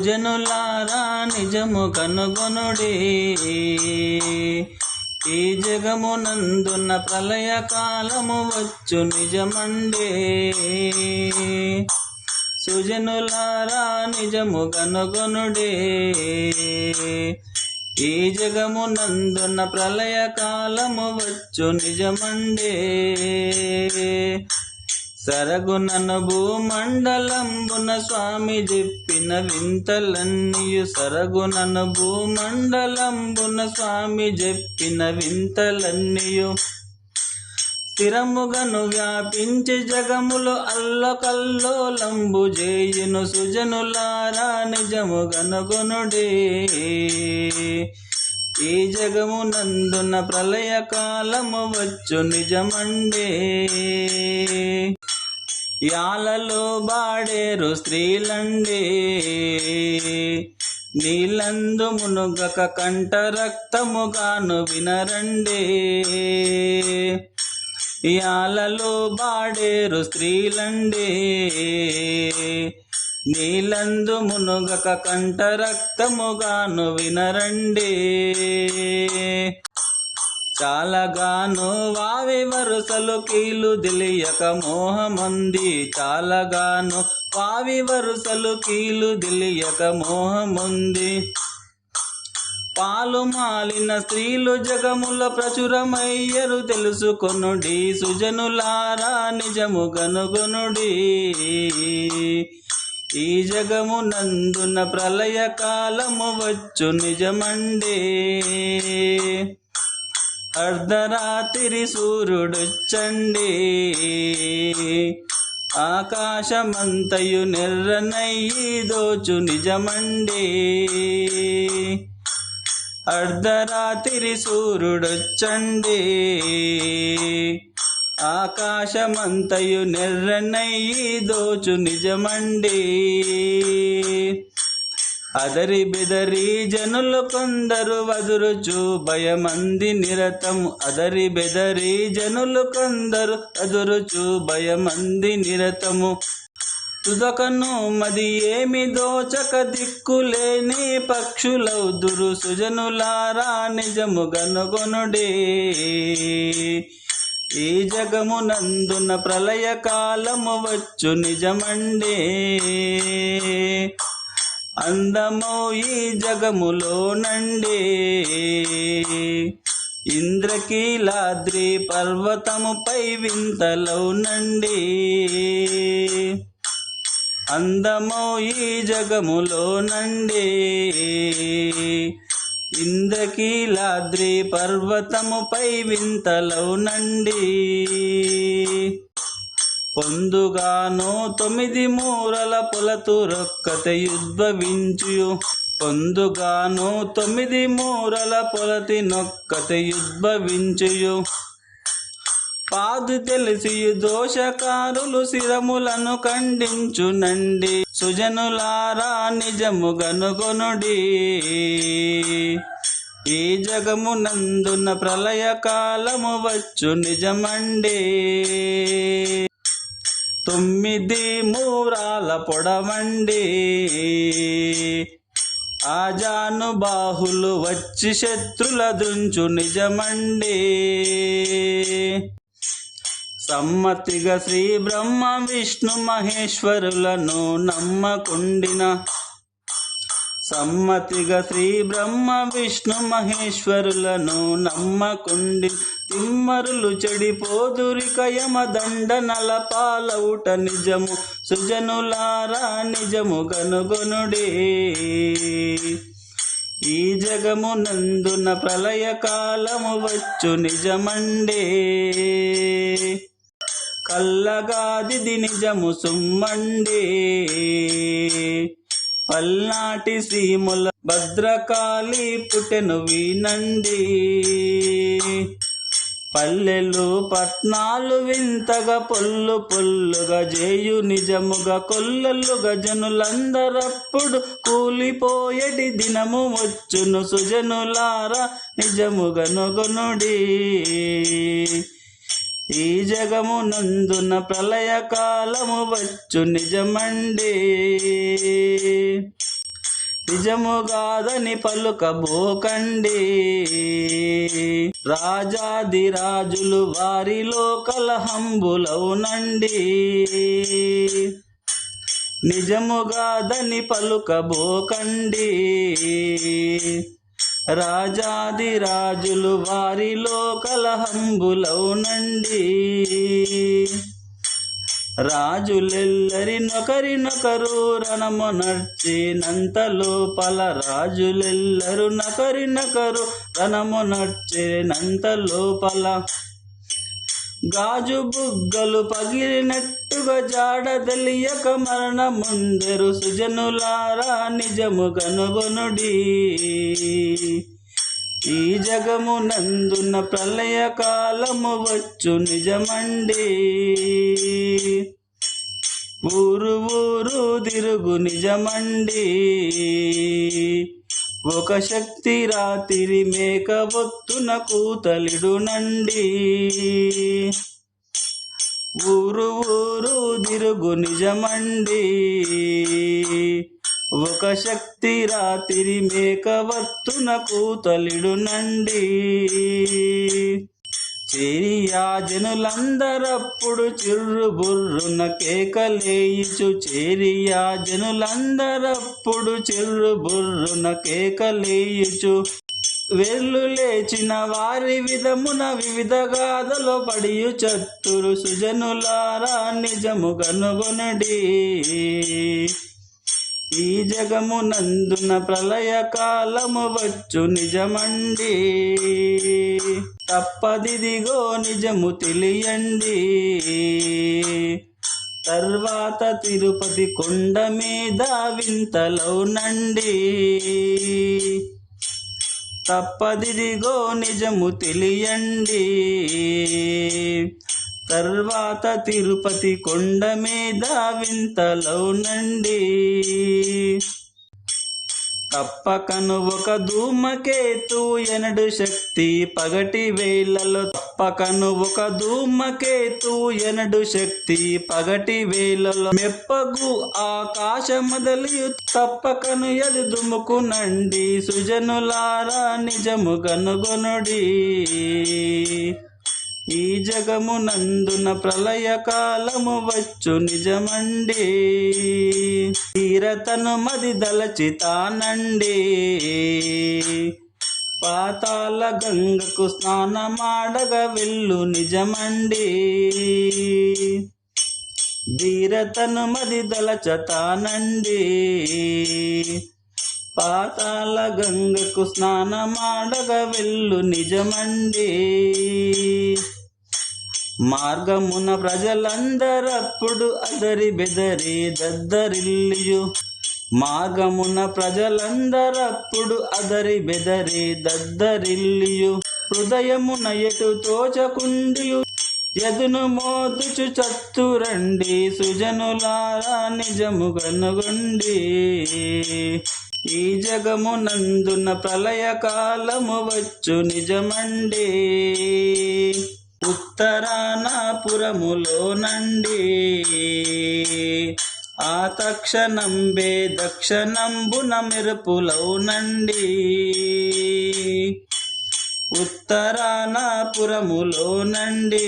సుజనులారా నిజము కనుగొనుడే. ఈ జగమునందున్న ప్రళయ కాలము వచ్చు నిజమండే. సుజనులారా నిజము కనుగొనుడే. ఈ జగమునందున్న ప్రళయ కాలము వచ్చు నిజమండే. సరగునను భూమండలంబున స్వామి చెప్పిన వింతలన్నీయు. సరగునను భూమండలంబున స్వామి చెప్పిన వింతలన్నీయు. స్థిరముగను వ్యాపించి జగములు అల్లకల్లోలంబు జేయును సుజనులారా నిజము గనుగొనుడే ఈ జగమునందున ప్రళయ కాలము వచ్చు నిజమండే. యాలలో బాడేరు స్త్రీలండే. నీలందు మునుగక కంట రక్తముగాను వినరండే. యాలలో బాడేరు స్త్రీలండే. నీలందు మునుగక కంట రక్తముగాను వినరండే. చాలగాను వావి వరుసలు కీలు దిలియక మోహమంది. చాలగాను వావి వరుసలు కీలు దిలియక మోహముంది. పాలు మాలిన స్త్రీలు జగముల ప్రచురమయ్యరు తెలుసుకొనుడి. సుజనులారా నిజము గనుగొనుడి ఈ జగము నందున ప్రళయ కాలము వచ్చు నిజమండే. అర్ధరాత్రి సూర్యుడొచ్చండి. ఆకాశమంతయు నెర్రనయ్యి దోచు నిజమండి. అర్ధరాత్రి సూర్యుడొచ్చండి. ఆకాశమంతయు నెర్రనయ్యి దోచు నిజమండి. అదరి బెదరి జనులు కొందరు వదురుచు భయమంది నిరతము. అదరి బెదరి జనులు కొందరు వదురుచు భయమంది నిరతము. తుదకను మది ఏమి దోచక దిక్కులేని పక్షులౌదురు సుజనులారా నిజము గనుగొనుడే. ఈ జగమునందున ప్రళయ కాలము వచ్చు నిజమండే. అందమో ఈ జగములో నండే. ఇంద్రకీలాద్రి పర్వతముపై వింతలో నండి. అందమో ఈ జగములో నండి. ఇంద్రకీలాద్రి పర్వతముపై వింతలో నండి. పొందుగానో తొమ్మిది మూరల పొలతు రొక్కత యుద్భవించు పొందుగాను తొమ్మిది మూరల పొలతి నొక్కత యుద్భవించుయు. పాదు తెలిసి దోషకారులు శిరములను ఖండించునండి సుజనులారా నిజము గనుగొనుడి ఈ జగమునందున ప్రళయ కాలము వచ్చు నిజమండే. తొమ్మిది మూరాల పొడవండి. ఆజాను బాహులు వచ్చి శత్రుల దృంచు నిజమండి. సమ్మతిగా శ్రీ బ్రహ్మ విష్ణు మహేశ్వరులను నమ్మకుండిన సమ్మతిగా శ్రీ బ్రహ్మ విష్ణు మహేశ్వరులను నమ్మకుండి తిమ్మరులు చెడిపోదురిక యమ దండనల పాలవుట నిజము. సుజనులారా నిజము గనుగొనుడే ఈ జగము నందున ప్రళయ కాలము వచ్చు నిజమండే. కల్లగాదిది నిజము సుమ్మండే. పల్నాటి సీముల భద్రకాళి పుటెను వినండి. పల్లెలు పట్నాలు వింతగా పొల్లు పొల్లుగా జేయు నిజముగా కొల్లలుగా జనులందరప్పుడు కూలిపోయేటి దినము వచ్చును సుజనులారా నిజముగా నొగనుడి. ఈ జగము నందున ప్రళయ కాలము వచ్చు నిజమండి. నిజముగాదని పలుకబోకండి. రాజాది రాజులు వారిలో కలహంబులవునండి నిజముగాదని పలుకబోకండి. రాజాది రాజులు వారిలో కలహంబులవునండి రాజులెల్లరినొకరినొకరు రణమునర్చినంత లోపల రాజులెల్లరు నకరినొకరు రణమునర్చినంత లోపల గాజు బుగ్గలు పగిలినట్టుగా జాడ తెలియక మరణముందరు సుజనులారా నిజము కనుగొనుడి. ఈ జగము నందున ప్రళయ కాలము వచ్చు నిజమండి. ఊరు ఊరు తిరుగు నిజమండి. ఒక శక్తి రాత్రి మేక ఒత్తున కూతలిడునండి ఊరు ఊరు తిరుగు నిజమండి. ఒక శక్తి రాత్రి మేక వత్తున కూతలిడునండి చేరియా జనులందరప్పుడు చిర్రు బుర్రున కేకలేయిచు. చేరియా జనులందరప్పుడు చిర్రు బుర్రున కేకలేయిచు. వెళ్ళు లేచిన వారి విధమున వివిధ గాథలో పడియు చత్తురు. సుజనులారా నిజము కనుగొనడి. ఈ జగము నందున ప్రళయ కాలము వచ్చు నిజమండి. తప్పదిదిగో నిజము తెలియండి. తర్వాత తిరుపతి కొండ మీద వింతలవునండి తప్పదిదిగో నిజము తెలియండి. తర్వాత తిరుపతి కొండ మీద వింతలవునండి తప్పకను ఒక ధూమకేతు ఎనడు శక్తి. పగటి వేళలో తప్పకను ఒక ధూమకేతు ఎనడు శక్తి. పగటి వేళలో మెప్పగు ఆకాశమదలియు తప్పకను ఎది దుముకునండి సుజనులారా నిజము కనుగొనుడి ఈ జగము నందున ప్రళయ కాలము వచ్చు నిజమండి. తీరతను మది దలచితానండి పాతాల గంగకు స్నానమాడగ వెళ్ళు నిజమండి. ధీరతను మది దలచతానండి పాతాల గంగకు స్నానమాడగ వెళ్ళు నిజమండి. మార్గమున ప్రజలందరప్పుడు అదరి బెదరి దద్దరిల్లియు. మార్గమున ప్రజలందరప్పుడు అదరి బెదరి దద్దరిల్లియు. హృదయమున ఎటు తోచకుండియు. ఎదును మోదుచు చత్తురండి సుజనులారా నిజము కనుగొండి. ఈ జగము నందున ప్రళయ కాలము వచ్చు నిజమండి. ఉత్తరాన పురములోనండి ఆ తక్షణంబే దక్షిణంబున మెరుపులవునండి ఉత్తరాన పురములోనండి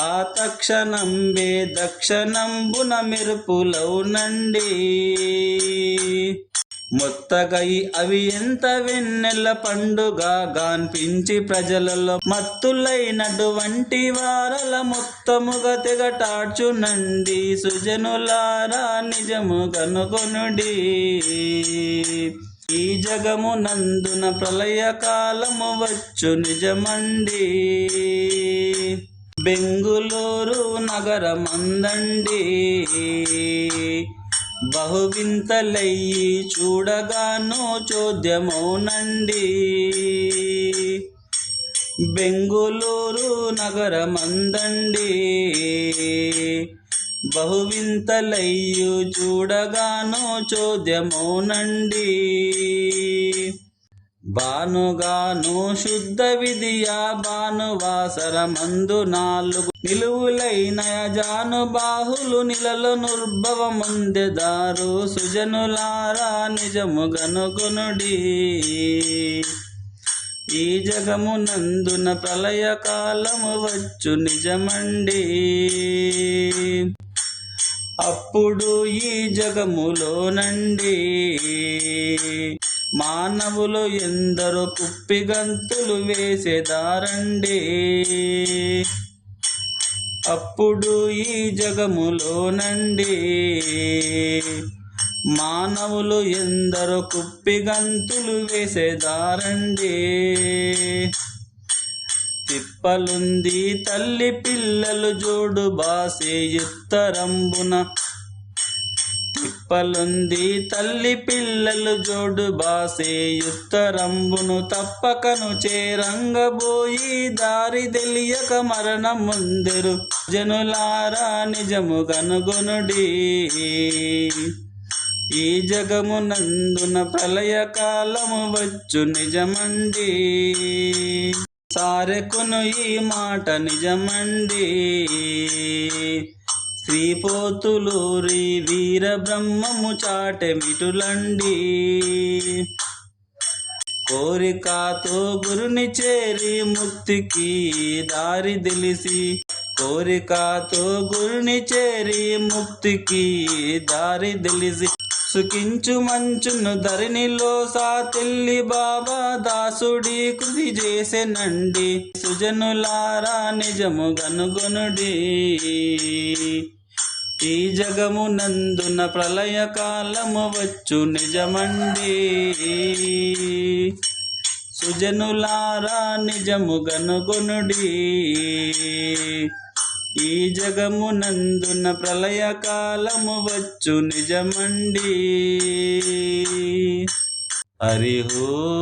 ఆ తక్షణంబే దక్షిణంబున మెరుపులవునండి మొత్తగై అవి ఎంత వెన్నెల పండుగ గాన్పించి ప్రజలలో మత్తులైనటువంటి వారల మొత్తముగా తెగటాడ్చునండి సుజనులారా నిజము కనుగొనుడి. ఈ జగము నందున ప్రళయ కాలము వచ్చు నిజమండి. బెంగుళూరు నగరమందండి. బహువింతలయ్యి చూడగానో చోద్యమౌనండి. బెంగుళూరు నగరమందండి. బహువింతలయ్యు చూడగానో చోద్యమౌనండి. బానుగాను శుద్ధ విధియ భానువాసరమందు నాలుగు నిలువులైన జాను బాహులు నిలలో నుర్భవముందెదారు సుజనులారా నిజము గనుగొనుడి. ఈ జగమునందున ప్రళయ కాలము వచ్చు నిజమండి. అప్పుడు ఈ జగములోనండి మానవులు ఎందరో కుప్పిగంతులు వేసేదారండి. అప్పుడు ఈ జగములోనండి. మానవులు ఎందరో కుప్పిగంతులు వేసేదారండి. తిప్పలుంది తల్లి పిల్లలు జోడు బాసే ఉత్తరంబున పలుంది తల్లి పిల్లలు జోడు బాసే ఉత్తరంబును తప్పకను చేరంగబోయి దారి తెలియక మరణం ముందెరు జనులారా నిజము కనుగొనుడి. ఈ జగమునందున ప్రళయ కాలము వచ్చు నిజమండి. సారెకును ఈ మాట నిజమండి. శ్రీపోతులూరి వీర బ్రహ్మము కోరికతో గురుని చేరి ముక్తికి దారి తెలిసి కోరికతో గురుని చేరి ముక్తికి దారి తెలిసి సుఖించు మంచును ధరణిలో సాతిల్లి బాబా దాసుడి కృతి చేసెనండి. సుజనులారా నిజము గనుగొనుడి. ఈ జగమునందున ప్రళయ కాలము వచ్చు నిజమండి. సుజనులారా నిజము గనుగొనుడి. ఈ జగమునందున ప్రళయ కాలము వచ్చు నిజమండి. హరిహో